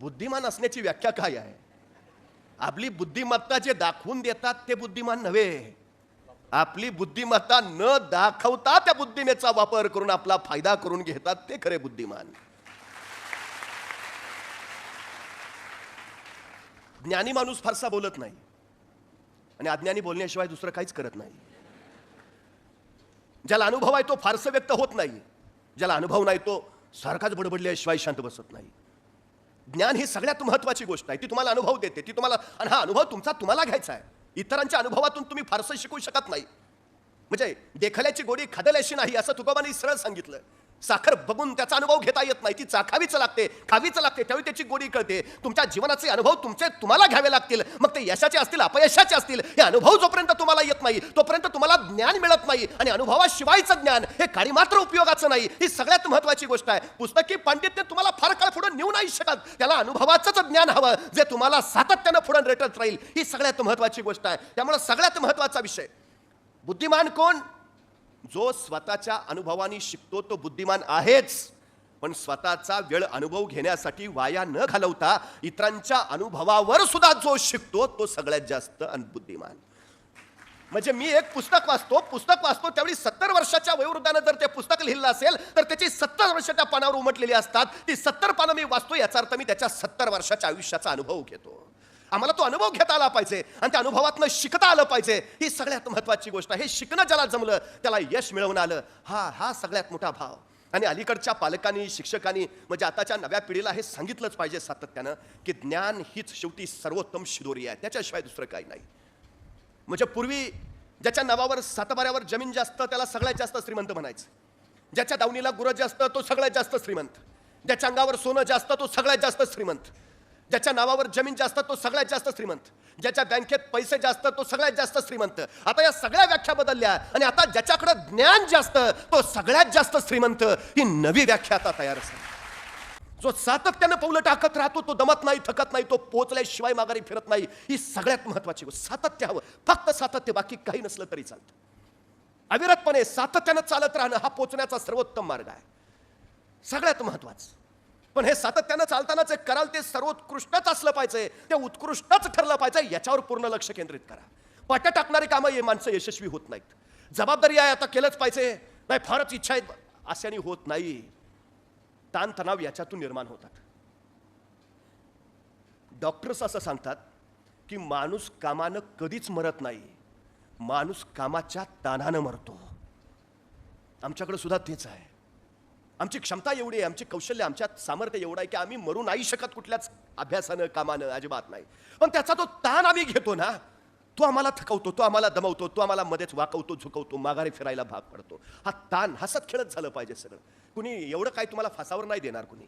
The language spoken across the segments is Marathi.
बुद्धिमान असण्याची व्याख्या काय आहे? आपली बुद्धिमत्ता जे दाखवून देतात ते बुद्धिमान नव्हे. आपली बुद्धिमत्ता न दाखवता त्या बुद्धिमेचा वापर करून आपला फायदा करून घेतात ते खरे बुद्धिमान. ज्ञानी माणूस फारसा बोलत नाही. आणि अज्ञानी बोलण्याशिवाय दुसरं काहीच करत नाही. ज्याला अनुभव आहे तो फारसं व्यक्त होत नाही. ज्याला अनुभव नाही तो सारखाच बडबडल्याशिवाय शांत बसत नाही. ज्ञान ही सगळ्यात महत्वाची गोष्ट आहे. ती तुम्हाला अनुभव देते. ती तुम्हाला आणि हा अनुभव तुमचा तुम्हाला घ्यायचा आहे. इतरांच्या अनुभवातून तुम्ही फारसं शिकू शकत नाही. म्हणजे देखल्याची गोडी खादल्याशी नाही असं तुकोबांनी सरळ सांगितलं. साखर बघून त्याचा अनुभव घेता येत नाही. ती चाखावीच लागते. खावीच लागते. त्यावेळी त्याची गोडी कळते. तुमच्या जीवनाचे अनुभव तुमचे तुम्हाला घ्यावे लागतील. मग ते यशाचे असतील अपयशाचे असतील हे अनुभव जोपर्यंत तुम्हाला येत नाही तोपर्यंत तुम्हाला ज्ञान मिळत नाही आणि अनुभवाशिवायचं ज्ञान हे काही मात्र उपयोगाचं नाही. ही सगळ्यात महत्वाची गोष्ट आहे. पुस्तकी पांडित्य तुम्हाला फार काळ पुढे नेऊ नाही शकत. त्याला अनुभवाचंच ज्ञान हवं जे तुम्हाला सातत्यानं पुढे रेटत राहील. ही सगळ्यात महत्वाची गोष्ट आहे. त्यामुळे सगळ्यात महत्त्वाचा विषय. बुद्धिमान कोण? जो स्वतःच्या अनुभवाने शिकतो तो बुद्धिमान आहेच. पण स्वतःचा वेळ अनुभव घेण्यासाठी वाया न घालवता इतरांच्या अनुभवावर सुद्धा जो शिकतो तो सगळ्यात जास्त अन- बुद्धिमान. म्हणजे मी एक पुस्तक वाचतो पुस्तक वाचतो त्यावेळी सत्तर वर्षाच्या वयोवृद्धानं जर ते पुस्तक लिहिलं असेल तर त्याची सत्तर वर्षाच्या पानावर उमटलेली असतात. ती सत्तर पानं मी वाचतो याचा अर्थ मी त्याच्या सत्तर वर्षाच्या आयुष्याचा अनुभव घेतो. आम्हाला तो अनुभव घेता आला पाहिजे आणि त्या अनुभवातनं शिकता आलं पाहिजे. ही सगळ्यात महत्वाची गोष्ट आहे. हे शिकणं ज्याला जमलं त्याला यश मिळवून आलं. हा हा सगळ्यात मोठा भाव. आणि अलीकडच्या पालकांनी शिक्षकांनी म्हणजे आताच्या नव्या पिढीला हे सांगितलंच पाहिजे सातत्यानं की ज्ञान हीच शेवटी सर्वोत्तम शिदोरी आहे. त्याच्याशिवाय दुसरं काही नाही. म्हणजे पूर्वी ज्याच्या नावावर सातबाऱ्यावर जमीन जास्त त्याला सगळ्यात जास्त श्रीमंत म्हणायचं. ज्याच्या दावणीला गुरं जास्त तो सगळ्यात जास्त श्रीमंत. ज्याच्या अंगावर सोनं जास्त तो सगळ्यात जास्त श्रीमंत. ज्याच्या नावावर जमीन जास्त तो सगळ्यात जास्त श्रीमंत. ज्याच्या बँकेत पैसे जास्त तो सगळ्यात जास्त श्रीमंत. आता या सगळ्या व्याख्या बदलल्या आणि आता ज्याच्याकडे ज्ञान जास्त तो सगळ्यात जास्त श्रीमंत. ही नवी व्याख्या आता तयार झाली. जो सातत्यानं पावलं टाकत राहतो तो दमत नाही थकत नाही तो पोचल्याशिवाय माघारी फिरत नाही. ही सगळ्यात महत्वाची गोष्ट. सातत्य हवं. फक्त सातत्य बाकी काही नसलं तरी चालतं. अविरतपणे सातत्यानं चालत राहणं हा पोचण्याचा सर्वोत्तम मार्ग आहे. सगळ्यात महत्वाचं पण हे सातत्यानं चालताना जे कराल ते सर्वोत्कृष्टच असलं पाहिजे. ते उत्कृष्टच ठरलं पाहिजे याच्यावर पूर्ण लक्ष केंद्रित करा. पाट्या टाकणारी कामं हे माणसं यशस्वी होत नाहीत. जबाबदारी आहे आता केलंच पाहिजे. नाही फारच इच्छा आहेत अशाने होत नाही. ताणतणाव याच्यातून निर्माण होतात. डॉक्टर्स असं सांगतात की माणूस कामानं कधीच मरत नाही. माणूस कामाच्या ताणानं मरतो. आमच्याकडे सुद्धा तेच आहे. आमची क्षमता एवढी आहे आमची कौशल्य आमच्यात सामर्थ्य एवढं आहे की आम्ही मरू नाही शकत कुठल्याच अभ्यासानं कामानं अजिबात नाही. पण त्याचा तो ताण आम्ही घेतो ना तो आम्हाला थकवतो तो आम्हाला दमवतो तो आम्हाला मध्येच वाकवतो झुकवतो माघारी फिरायला भाग पडतो. हा ताण हसत खेळत झालं पाहिजे सगळं कुणी एवढं काय तुम्हाला फासावर नाही देणार कुणी?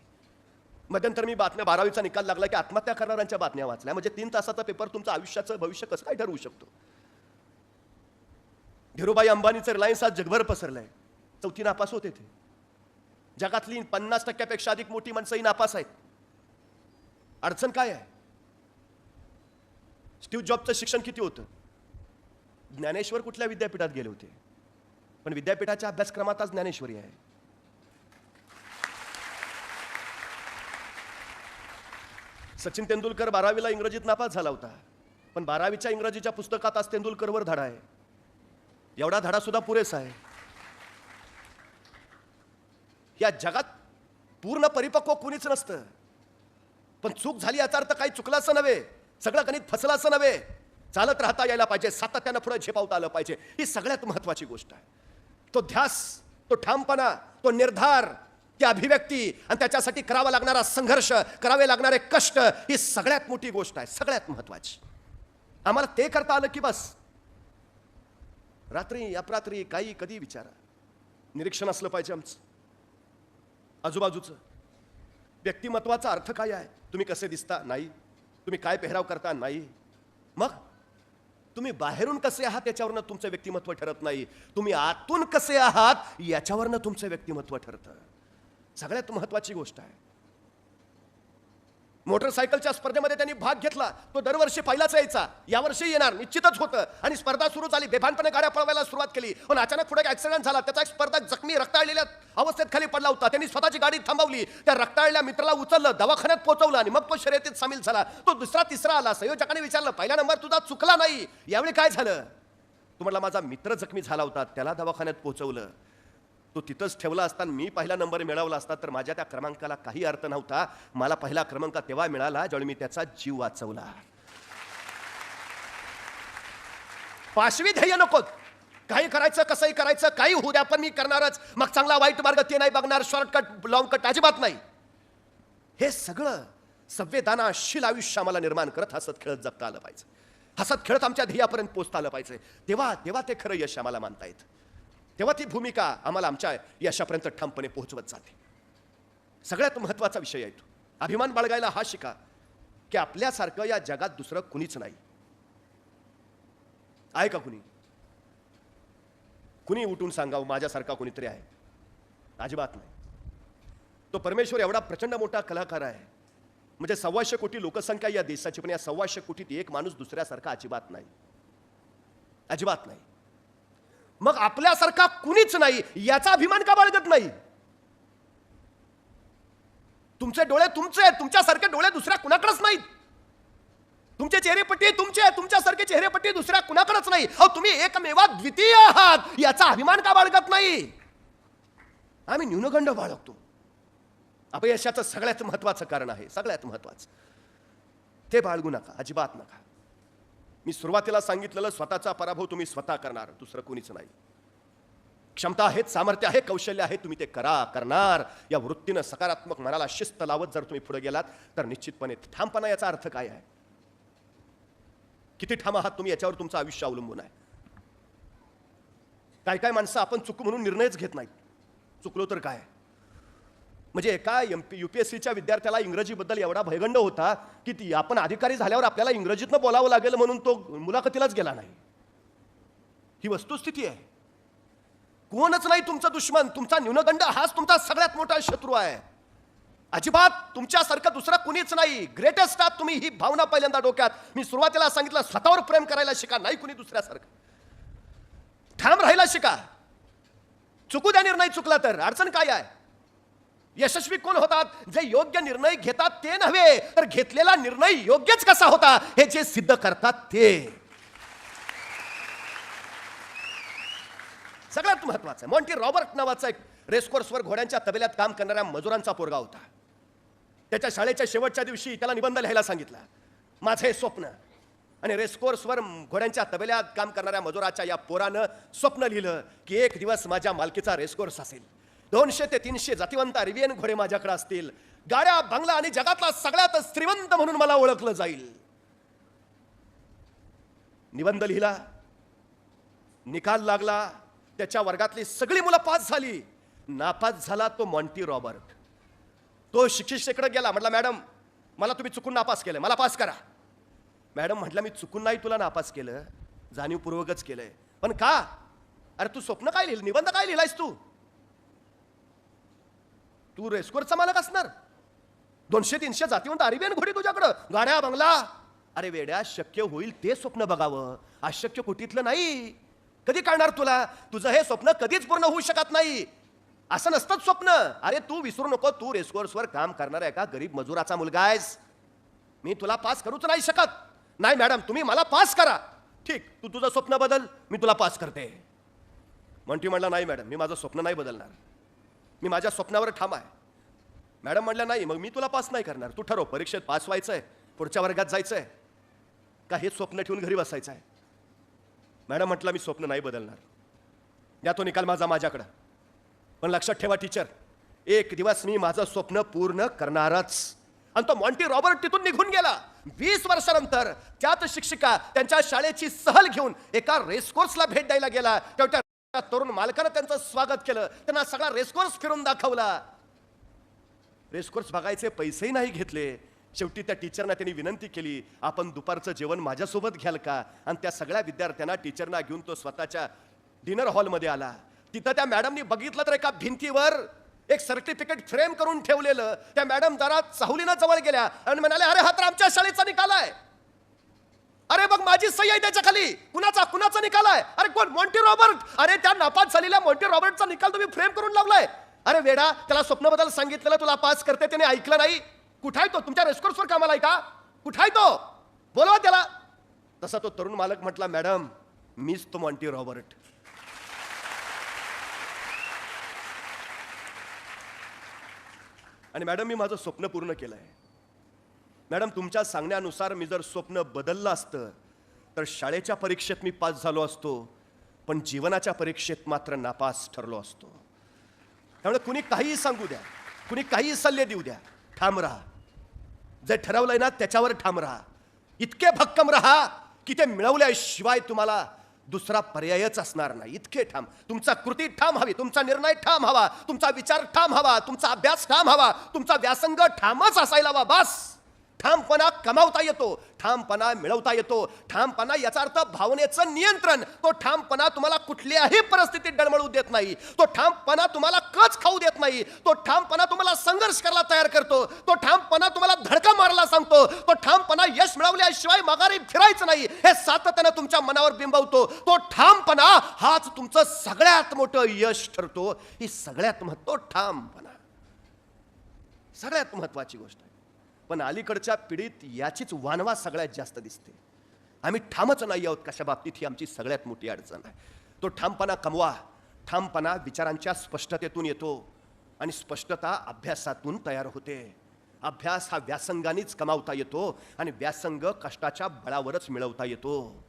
मध्यंतर मी बातम्या बारावीचा निकाल लागला की आत्महत्या करणाऱ्यांच्या बातम्या वाचल्या. म्हणजे तीन तासाचा पेपर तुमचं आयुष्याचं भविष्य कसं काय ठरवू शकतो? धीरूभाई अंबानीचं रिलायन्स आज जगभर पसरलंय. चौथी नापास होते ते. जगातली पन्नास टक्क्यापेक्षा अधिक मोठी माणसं ही नापास आहेत. अडचण काय आहे? स्टीव्ह जॉबचं शिक्षण किती होतं? ज्ञानेश्वर कुठल्या विद्यापीठात गेले होते? पण विद्यापीठाच्या अभ्यासक्रमात आज ज्ञानेश्वरी आहे. सचिन तेंडुलकर बारावीला इंग्रजीत नापास झाला होता. पण बारावीच्या इंग्रजीच्या पुस्तकात आज तेंडुलकरवर धडा आहे. एवढा धडा सुद्धा पुरेसा आहे. या जगात पूर्ण परिपक्व कुणीच नसतं. पण चूक झाली याचा अर्थ काही चुकला असं नव्हे. सगळं गणित फसलं असं नव्हे. चालत राहता यायला पाहिजे. सातत्यानं पुढे झेपावता आलं पाहिजे. ही सगळ्यात महत्वाची गोष्ट आहे. तो ध्यास तो ठामपणा तो निर्धार ती अभिव्यक्ती आणि त्याच्यासाठी करावा लागणारा संघर्ष करावे लागणारे कष्ट ही सगळ्यात मोठी गोष्ट आहे. सगळ्यात महत्वाची आम्हाला ते करता आलं की बस. रात्री अपरात्री काही कधी विचारा. निरीक्षण असलं पाहिजे आमचं. आजूबाजूचं. व्यक्तिमत्वाचा अर्थ काय आहे? तुम्ही कसे दिसता? नाही. तुम्ही काय पेहराव करता? नाही. मग? तुम्ही बाहेरून कसे आहात याच्यावरनं तुमचं व्यक्तिमत्व ठरत नाही. तुम्ही आतून कसे आहात याच्यावरनं तुमचं व्यक्तिमत्व ठरतं. सगळ्यात महत्वाची गोष्ट आहे. मोटरसायकलच्या स्पर्धेमध्ये त्यांनी भाग घेतला. तो दरवर्षी पहिलाच यायचा. यावर्षी येणार निश्चितच होतं. आणि स्पर्धा सुरू झाली बेभानपणे गाड्या पळवायला सुरुवात केली. पण अचानक पुढे ऍक्सिडेंट झाला. त्याचा एक स्पर्धक जखमी रक्ताळलेल्या अवस्थेत खाली पडला होता. त्यांनी स्वतःची गाडी थांबवली. त्या रक्ताळल्या मित्राला उचललं दवाखान्यात पोहोचवलं आणि मग तो शर्यतीत सामील झाला. तो दुसरा तिसरा आला. संयोजकाने विचारलं पहिला नंबर तुझा चुकला नाही. यावेळी काय झालं? तू म्हटला माझा मित्र जखमी झाला होता. त्याला दवाखान्यात पोहोचवलं. तो तिथंच ठेवला असताना मी पहिला नंबर मिळवला असता तर माझ्या त्या क्रमांकाला काही अर्थ नव्हता. मला पहिला क्रमांक तेव्हा मिळाला ज्यावेळी मी त्याचा जीव वाचवला. पाशवी ध्येय नकोत काही करायचं कसंही करायचं काही होऊ द्या पण मी करणारच. मग चांगला वाईट मार्ग ते नाही बघणार शॉर्टकट लॉंग कट अजिबात नाही. हे सगळं संवेदनाशील आयुष्य आम्हाला निर्माण करत हसत खेळत जगता आलं पाहिजे. हसत खेळत आमच्या ध्येयापर्यंत पोचता आलं पाहिजे. तेव्हा तेव्हा ते खरं यश आम्हाला मानता येतं तेव्हा ती भूमिका आम्हाला आमच्या यशापर्यंत ठामपणे पोहोचवत जाते. सगळ्यात महत्त्वाचा विषय आहे तो. अभिमान बाळगायला हा शिका की आपल्यासारखं या जगात दुसरं कुणीच नाही. आहे का कुणी? कुणी उठून सांगावं माझ्यासारखा कुणीतरी आहे? अजिबात नाही. तो परमेश्वर एवढा प्रचंड मोठा कलाकार आहे. म्हणजे सव्वाशे कोटी लोकसंख्या या देशाची पण या सव्वाशे कोटीत एक माणूस दुसऱ्यासारखा अजिबात नाही. अजिबात नाही. मग आपल्यासारखा कुणीच नाही याचा अभिमान का बाळगत नाही? तुमचे डोळे तुमचे आहेत तुमच्यासारखे डोळे दुसऱ्या कुणाकडेच नाहीत. तुमचे चेहरेपट्टी तुमचे तुमच्यासारखे चेहरेपट्टी दुसऱ्या कुणाकडेच नाही. अहो तुम्ही एकमेवा द्वितीय आहात याचा अभिमान का बाळगत नाही? आम्ही न्यूनगंड बाळगतो. अपयशाचं सगळ्यात महत्वाचं कारण आहे सगळ्यात महत्वाचं ते बाळगू नका अजिबात नका. मी सुरुवातीला सांगितलेलं स्वतःचा पराभव तुम्ही स्वतः करणार दुसरं कोणीच नाही. क्षमता आहेत सामर्थ्य आहे कौशल्य आहे तुम्ही ते करा करणार. या वृत्तीनं सकारात्मक मनाला शिस्त लावत जर तुम्ही पुढे गेलात तर निश्चितपणे ठामपणा याचा अर्थ काय आहे? किती ठाम आहात तुम्ही याच्यावर तुमचं आयुष्य अवलंबून आहे. काय काय माणसं आपण चुक म्हणून निर्णयच घेत नाहीत. चुकलो तर काय? म्हणजे एका एम पी युपीएससीच्या विद्यार्थ्याला इंग्रजीबद्दल एवढा भयगंड होता की ती आपण अधिकारी झाल्यावर आपल्याला इंग्रजीतनं बोलावं लागेल म्हणून तो मुलाखतीलाच गेला नाही. ही वस्तुस्थिती आहे. कोणच नाही तुमचा दुश्मन तुमचा न्यूनगंड हाच तुमचा सगळ्यात मोठा शत्रू आहे. अजिबात तुमच्यासारखं दुसरा कुणीच नाही. ग्रेटेस्ट आहात तुम्ही ही भावना पहिल्यांदा डोक्यात. मी सुरुवातीला सांगितलं स्वतःवर प्रेम करायला शिका नाही कुणी दुसऱ्यासारखं. ठाम राहायला शिका. चुकू द्या निर्णय चुकला तर. अडचण काय आहे? यशस्वी कोण होतात? जे योग्य निर्णय घेतात ते नव्हे. तर घेतलेला निर्णय योग्यच कसा होता? हे जे सिद्ध करतात ते. सगळ्यात महत्वाचं आहे मॉन्टी रॉबर्ट नावाचा एक रेसकोर्सवर घोड्यांच्या तबेल्यात काम करणाऱ्या मजुरांचा पोरगा होता. त्याच्या शाळेच्या शेवटच्या दिवशी त्याला निबंध लिहायला सांगितला. माझं हे स्वप्न. आणि रेसकोर्सवर घोड्यांच्या तबेल्यात काम करणाऱ्या मजुराच्या या पोरानं स्वप्न लिहिलं की एक दिवस माझ्या मालकीचा रेसकोर्स असेल. दोनशे ते तीनशे जातिवंत अरेबियन घोडे माझ्याकडे असतील. गाड्या बंगला आणि जगातला सगळ्यात श्रीमंत म्हणून मला ओळखलं जाईल. निबंध लिहिला निकाल लागला त्याच्या वर्गातली सगळी मुलं पास झाली. नापास झाला तो मॉन्टी रॉबर्ट. तो शिक्षिकेकडे गेला म्हटला मॅडम मला तुम्ही चुकून नापास केलं मला पास करा. मॅडम म्हटलं मी चुकून नाही तुला नापास केलं जाणीवपूर्वकच केलंय. पण का? अरे तू स्वप्न काय लिहिलं? निबंध काय लिहिलायस तू? तू रेस्कोरचा मालक असणार. दोनशे तीनशे जातीवंत अरेबियन घोडी तुझ्याकडं. गाड्या बंगला. अरे वेड्या शक्य होईल ते स्वप्न बघावं. अशक्य कुठीतलं नाही. कधी काढणार तुला? तुझं हे स्वप्न कधीच पूर्ण होऊ शकत नाही. असं नसतंच स्वप्न. अरे तू विसरू नको तू रेस्कोर्सवर काम करणाऱ्या एका गरीब मजुराचा मुलगा आहेस. मी तुला पास करूच नाही शकत. नाही मॅडम तुम्ही मला पास करा. ठीक तू तुझं स्वप्न बदल मी तुला पास करते. म्हणती म्हणला नाही मॅडम मी माझं स्वप्न नाही बदलणार. मी माझ्या स्वप्नावर ठाम आहे. मॅडम म्हटलं नाही मग मी तुला पास नाही करणार. तू ठरव परीक्षेत पास व्हायचं आहे पुढच्या वर्गात जायचं आहे. का हे स्वप्न ठेवून घरी बसायचं आहे? मॅडम म्हटलं मी स्वप्न नाही बदलणार. या तो निकाल माझा माझ्याकडं. पण लक्षात ठेवा टीचर एक दिवस मी माझं स्वप्न पूर्ण करणारच. आणि तो मॉन्टी रॉबर्ट तिथून निघून गेला. वीस वर्षानंतर त्याच शिक्षिका त्यांच्या शाळेची सहल घेऊन एका रेसकोर्सला भेट द्यायला गेला. तेव्हा त्या तरुण मालकानं त्यांचं स्वागत केलं. त्यांना सगळा रेसकोर्स फिरून दाखवला. रेसकोर्स बघायचे पैसेही नाही घेतले. शेवटी त्या टीचरना त्यांनी विनंती केली आपण दुपारचं जेवण माझ्यासोबत घ्याल का? आणि त्या सगळ्या विद्यार्थ्यांना टीचरना घेऊन तो स्वतःच्या डिनर हॉलमध्ये आला. तिथं त्या मॅडमनी बघितलं तर एका भिंतीवर एक सर्टिफिकेट फ्रेम करून ठेवलेलं. त्या मॅडम जरा चाहुलीनं जवळ गेल्या आणि म्हणाले अरे हा तर आमच्या शाळेचा निकाल आहे. अरे बघ माझी सही आहे त्याच्याखाली. कुणाचा कुणाचा निकाल आहे? अरे कोण? मॉन्टी रॉबर्ट अरे त्या नापास झालेल्या मॉन्टी रॉबर्टचा निकाल तुम्ही फ्रेम करून लावलाय. अरे वेडा त्याला स्वप्नबद्दल सांगितलेलं तुला पास करते त्याने ऐकलं नाही. कुठाय तो? तुमच्या रेस्कोर्सवर कामाला आहे का? कुठाय तो? बोलवा त्याला. तसा तो तरुण मालक म्हटला मॅडम मीच तो मॉन्टी रॉबर्ट आणि मॅडम मी माझं स्वप्न पूर्ण केलं आहे मॅडम तुमच्या सांगण्यानुसार मी जर स्वप्न बदललं असतं तर शाळेच्या परीक्षेत मी पास झालो असतो पण जीवनाच्या परीक्षेत मात्र नापास ठरलो असतो. त्यामुळे कुणी काहीही सांगू द्या कुणी काहीही सल्ले देऊ द्या ठाम राहा. जे ठरवलंय ना त्याच्यावर ठाम राहा. इतके भक्कम राहा की ते मिळवल्याशिवाय तुम्हाला दुसरा पर्यायच असणार नाही. इतके ठाम. तुमचा कृती ठाम हवी तुमचा निर्णय ठाम हवा तुमचा विचार ठाम हवा तुमचा अभ्यास ठाम हवा तुमचा व्यासंग ठामच असायला हवा बस. ठामपणा कमावता येतो ठामपणा मिळवता येतो. ठामपणा याचा अर्थ भावनेचं नियंत्रण. तो ठामपणा तुम्हाला कुठल्याही परिस्थितीत डळमळू देत नाही. तो ठामपणा तुम्हाला कच खाऊ देत नाही. तो ठामपणा तुम्हाला संघर्ष करायला तयार करतो. तो ठामपणा तुम्हाला धडका मारायला सांगतो. तो ठामपणा यश मिळवल्याशिवाय माघारी फिरायचं नाही. हे सातत्यानं तुमच्या मनावर बिंबवतो. तो ठामपणा हाच तुमचं सगळ्यात मोठं यश ठरतो. ही सगळ्यात महत्त्व ठामपणा. सगळ्यात महत्वाची गोष्ट आहे. पण अलीकडच्या पिढीत याचीच वानवा सगळ्यात जास्त दिसते. आम्ही ठामच नाही आहोत कशा बाबतीत ही आमची सगळ्यात मोठी अडचण आहे. तो ठामपणा कमवा. ठामपणा विचारांच्या स्पष्टतेतून येतो आणि स्पष्टता अभ्यासातून तयार होते. अभ्यास हा व्यासंगानेच कमावता येतो आणि व्यासंग कष्टाच्या बळावरच मिळवता येतो.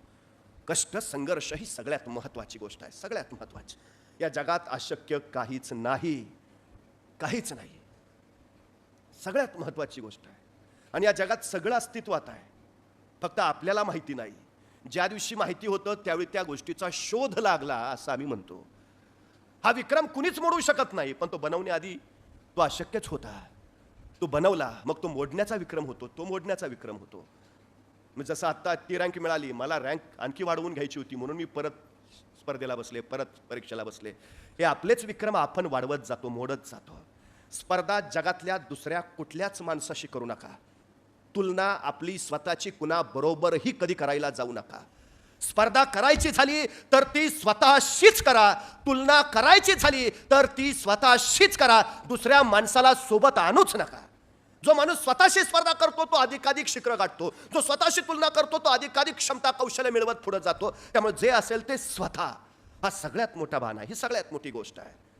कष्ट संघर्ष ही सगळ्यात महत्त्वाची गोष्ट आहे सगळ्यात महत्त्वाची. या जगात अशक्य काहीच नाही. काहीच नाही. सगळ्यात महत्त्वाची गोष्ट आहे. आणि या जगात सगळं अस्तित्वात आहे. फक्त आपल्याला माहिती नाही. ज्या दिवशी माहिती होतं त्यावेळी त्या गोष्टीचा शोध लागला असं आम्ही म्हणतो. हा विक्रम कुणीच मोडू शकत नाही पण तो बनवण्याआधी तो अशक्यच होता. तो बनवला मग तो मोडण्याचा विक्रम होतो तो मोडण्याचा विक्रम होतो. मी जसं आत्ता ती रँक मिळाली मला रँक आणखी वाढवून घ्यायची होती म्हणून मी परत स्पर्धेला बसले परत परीक्षेला बसले. हे आपलेच विक्रम आपण वाढवत जातो मोडत जातो. स्पर्धा जगातल्या दुसऱ्या कुठल्याच माणसाशी करू नका. तुलना आपली स्वतःची कुणाबरोबरही कधी करायला जाऊ नका. स्पर्धा करायची झाली तर ती स्वतःशीच करा. तुलना करायची झाली तर ती स्वतःशीच करा. दुसऱ्या माणसाला सोबत आणूच नका. जो माणूस स्वतःशी स्पर्धा करतो तो अधिकाधिक शिखर गाठतो. जो स्वतःशी तुलना करतो तो अधिकाधिक क्षमता कौशल्य मिळवत पुढे जातो. त्यामुळे जे असेल ते स्वतः. हा सगळ्यात मोठा भान आहे. ही सगळ्यात मोठी गोष्ट आहे.